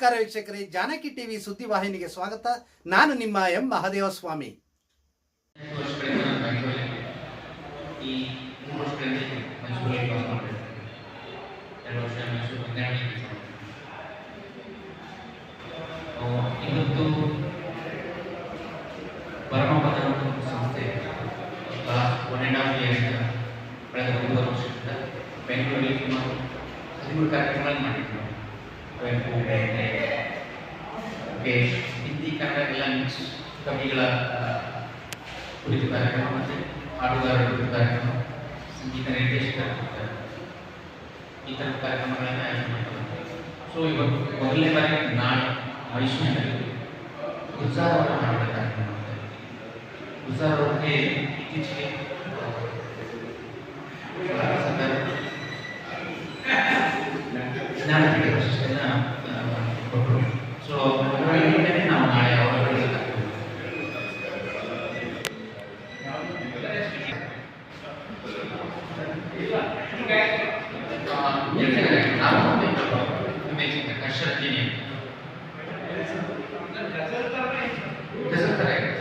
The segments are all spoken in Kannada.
ನಮಸ್ಕಾರ ವೀಕ್ಷಕರೇ, ಜಾನಕಿ ಟಿವಿ ಸುದ್ದಿ ವಾಹಿನಿಗೆ ಸ್ವಾಗತ. ನಾನು ನಿಮ್ಮ ಎಂ ಮಹಾದೇವ ಸ್ವಾಮಿ ವರ್ಷಗಳಿಂದ ನಾನು ಬ್ಯಾಂಗ್ಳೂರಲ್ಲಿ ಈ ಮೂರು ವರ್ಷಗಳಲ್ಲಿ ಮೈಸೂರಲ್ಲಿ ಕೆಲಸ ಮಾಡಿದ್ದೇನೆ ಎರಡು ವರ್ಷ ಮೈಸೂರು ಹನ್ನೆರಡನೇ ಕೆಲಸ ಮಾಡಿದ್ದೇನೆ ಇವತ್ತು ಪರಮಪದ ಅನ್ನೋ ಒಂದು ಸಂಸ್ಥೆ last one and half years ಕಳೆದ ಒಂದೂವರೆ ವರ್ಷದಿಂದ ಬೆಂಗಳೂರಲ್ಲಿ ಸುಮಾರು ಹದಿಮೂರು ಕಾರ್ಯಕ್ರಮಗಳನ್ನು ಮಾಡಿದ್ವಿ ನಾವು ಕುವೆಂಪು ಬೇಂದ್ರೆ ಮುಖೇಶ್ ಹಿಂದಿ ಕನ್ನಡ ಎಲ್ಲ ಮಿಕ್ಸ್ ಕವಿಗಳ ಆ, ಕುರಿತು ಕಾರ್ಯಕ್ರಮ ಮತ್ತು ಹಾಡುಗಾರರ ಕುರಿತು ಕಾರ್ಯಕ್ರಮ ಸಂಗೀತ ನಿರ್ದೇಶಕರ ಕುರಿತು ಕಾರ್ಯಕ್ರಮ. ಈ ಥರದ ಕಾರ್ಯಕ್ರಮಗಳನ್ನು ಆಯೋಜನೆ ಮಾಡ್ತಾರೆ ಸೊ ಇವತ್ತು ಮೊದಲನೇ ಬಾರಿ ನಾಳೆ ಮೈಸೂರಿನಲ್ಲಿ ಗುಲ್ಜಾರ್ ಅವರ ಹಾಡುಗಳ ಕಾರ್ಯಕ್ರಮ ಮಾಡ್ತಾ ಇದ್ದೀವಿ. ಗುಲ್ಜಾರ್ ಅವರಿಗೆ ಇತ್ತೀಚೆಗೆ ಸೊ ಅದರೊಳಗೆ ನಾವು ನಾಳೆ ಅವರ ಹಾಡುಗಳ ಕಾರ್ಯಕ್ರಮ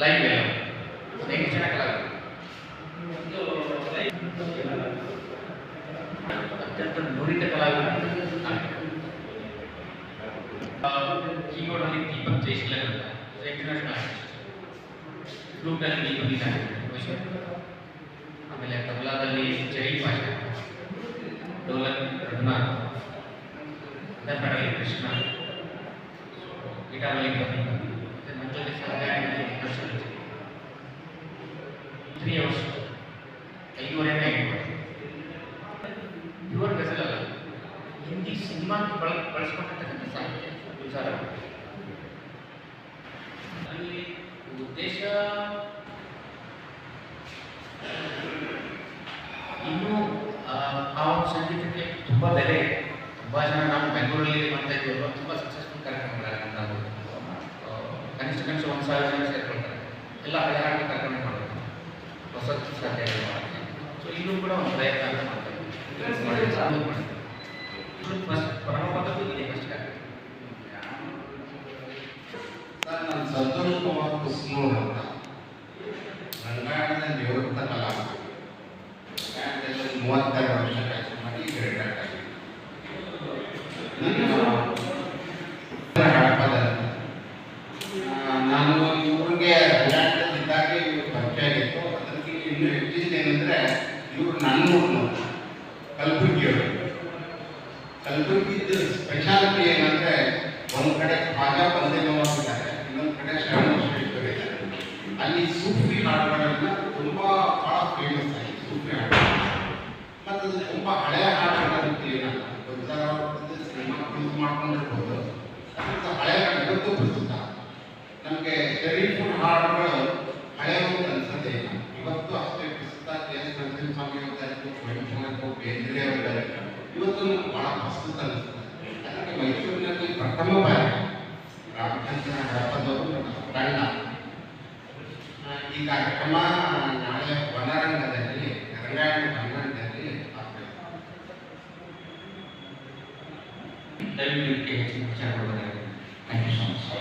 ಲೈವ್ ಎಲ್ಲ ಹೇಗೆ ಚೆನ್ನಾಗಲ್ಲ ಅತ್ಯಂತ ನುರಿತ ಕಲಾವಿದರು ಕೀಬೋರ್ಡಲ್ಲಿ ದೀಪಕ್ ಜೈಸ್ಲರ್ ಅಂತ ಇಂಟರ್ನ್ಯಾಷನಲ್ ಆರ್ಟಿಸ್ಟ್ ಫ್ಲೂಟಲ್ಲಿ ದೀಪಕ್ ಇದ್ದಾರೆ ಆಮೇಲೆ ತಬಲಾದಲ್ಲಿ ಜೈ ಪಾಷಾ ಡೋಲಕ್ ರಘುನಾಥ್ ಕನ್ನಡದಲ್ಲಿ ಕೃಷ್ಣ ಗಿಟಾರಲ್ಲಿ ಕವಿ ಮತ್ತು ನನ್ನ ಜೊತೆ ಸಹಗಾಯನಲ್ಲಿ ಹರ್ಷಲ್ ತ್ರೀ ಅವರ್ಸ್ ಸಿನಿಮಾಕ್ಕೆ ಬಳ ಬಳಸ್ಕೊಂಡಿರ್ತಕ್ಕಂಥ ಸಾಹಿತ್ಯ ವಿಚಾರ ಅಲ್ಲಿ ಉದ್ದೇಶ ಇನ್ನೂ ಆ ಒಂದು ಸಂಗೀತಕ್ಕೆ ತುಂಬ ಬೆಲೆ ತುಂಬ ಜನ ನಾವು ಬೆಂಗಳೂರಲ್ಲಿ ಮಾಡ್ತಾ ಇದ್ದೀವಲ್ಲ ತುಂಬ ಸಕ್ಸಸ್ಫುಲ್ ಕಾರ್ಯಕ್ರಮಗಳಾಗ ನಾವು ಕನಿಷ್ಠ ಕನಿಷ್ಠ ಒಂದು ಸಾವಿರ ಜನ ಸೇರ್ಕೊಳ್ತಾರೆ. ಎಲ್ಲ ಹಳೆ ಹಾಡು ಕಾರ್ಯಕ್ರಮ ಮಾಡಬೇಕು. ಹೊಸದು ಸಾಧ್ಯ ಸೊ ಇಲ್ಲೂ ಕೂಡ ಒಂದು ಪ್ರಯತ್ನ ಅಂತ ಮಾಡ್ತಾ ಇದ್ದೀವಿ ಕುಸ್ನೂರ್ ಅಂತ ರಂಗಾಯಣದ ನಿವೃತ್ತ ಕಲಾವಿದ ರಂಗಾಯಣದಲ್ಲಿ ಮೂವತ್ತೆರಡು ವರ್ಷ ಕೆಲಸ ಮಾಡಿ ಈಗ ರಿಟೈರ್ಡ್ ನಾನು ಇವ್ರಿಗೆ ರಂಗಾಯಣದಲ್ಲಿದ್ದಾಗ ಇವ್ರು ಪರಿಚಯ ಆಗಿತ್ತು ಅದಕ್ಕೆ ಇನ್ನು ಹೆಚ್ಚಿನ ಏನಂದ್ರೆ ಇವರು ನನ್ನ ಊರಿನವರು. ಕಲಬುರ್ಗಿಯವರು. ಕಲಬುರ್ಗಿದ್ದು ಸ್ಪೆಷಾಲಿಟಿ ಏನಂದ್ರೆ ಒಂದು ಕಡೆ ಖಾಜಾ ಬಂದೇನವಾರ್ ಇದ್ದಾರೆ ಇನ್ನೊಂದು ಕಡೆ ಅಲ್ಲಿ ಸೂಫಿ ಹಾಡುಗಳೆಲ್ಲ ತುಂಬಾ ಬಹಳ ಫೇಮಸ್ ಆಗಿ ಸೂಫಿ ಹಾಡು ಮತ್ತು ಅದು ತುಂಬಾ ಹಳೆಯ ಹಾಡುಗಳ ರೀತಿ ಏನಲ್ಲ ಗುಲ್ಜಾರ್ ಅವ್ರದ್ದು ಸಿನಿಮಾ ಯೂಸ್ ಮಾಡ್ಕೊಂಡಿರ್ಬೋದು ಅದಕ್ಕೆ ಹಳೆಯ ಹಾಡು ಇವತ್ತು ಪ್ರಸ್ತುತ ನಮಗೆ ಶರೀಫ್ ಹಾಡುಗಳು ಹಳೆಯವು ಅಂತ ಅನ್ಸೋದೇ ಇಲ್ಲ ಇವತ್ತು ಅಷ್ಟೇ ಪ್ರಸ್ತುತ ಕೆ ಎಸ್ ನರಸಿಂಹಸ್ವಾಮಿ ಅವರಿದ್ದಾರೆ ಕುವೆಂಪು ಬೇಂದ್ರೆ ಅವರಿದ್ದಾರೆ ಇವತ್ತು ನಮ್ಗೆ ಬಹಳ ಪ್ರಸ್ತುತ ಅನಿಸ್ತದೆ ಅದಕ್ಕೆ ಮೈಸೂರಿನಲ್ಲಿ ಪ್ರಥಮ ಬಾರಿ ರಾಮಚಂದ್ರ ಹಡಪದವರು ನಮ್ಮ ತಂಡ ಆ, ಈ ಕಾರ್ಯಕ್ರಮ ನಾಳೆ ವನರಂಗದಲ್ಲಿ ರಂಗಾಯಣ ವನರಂಗದಲ್ಲಿ ಆಗ್ಬೇಕು ದಯವಿಟ್ಟು ಇದಕ್ಕೆ ಹೆಚ್ಚಿನ ವಿಚಾರಗಳು ಥ್ಯಾಂಕ್ ಯು ಸೊ ಮಚ್